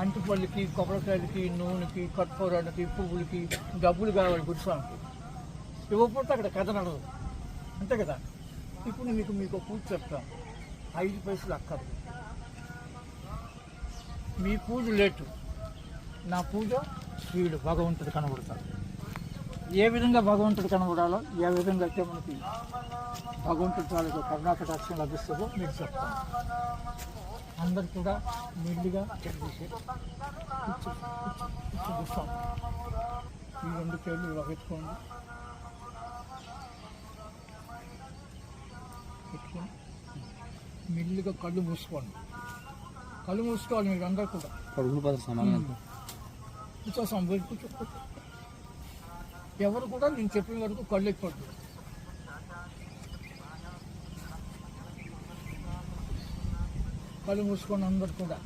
అంటుపల్లికి కొబ్బరికాయలకి నూనెకి కట్టుకోవడానికి పువ్వులకి డబ్బులు కావాలి గురుస్వామికి ఇవ్వకపోతే అక్కడ కథ నడదు అంతే కదా? ఇప్పుడు మీకు మీకు పూజ చెప్తాను ఐదు పైసలు అక్కదు మీ పూజ లేటు. నా పూజ వీడు భగవంతుడు కనబడతాడు. ఏ విధంగా భగవంతుడు కనబడాలో ఏ విధంగా అయితే మనకి భగవంతుడి తాలూకు కర్ణాకటాక్షం లభిస్తుందో మీకు చెప్తాను. అందరు కూడా నీళ్ళుగా చేసి కూర్చో కూర్చో కూర్చో. కూర్చోండి ఈ రెండు పేర్లు ఇలా పెట్టుకోండి. మెల్లిగా కళ్ళు మూసుకోండి. కళ్ళు మూసుకోవాలి మీరు అందరు కూడా. పడుకుని పోతారు సమానం కూర్చో సంబడి కూర్చో కూర్చో. ఎవరు కూడా నేను చెప్పిన వరకు కళ్ళు ఎక్కవద్దు కళ్ళు మూసుకోండి అందరు కూడా.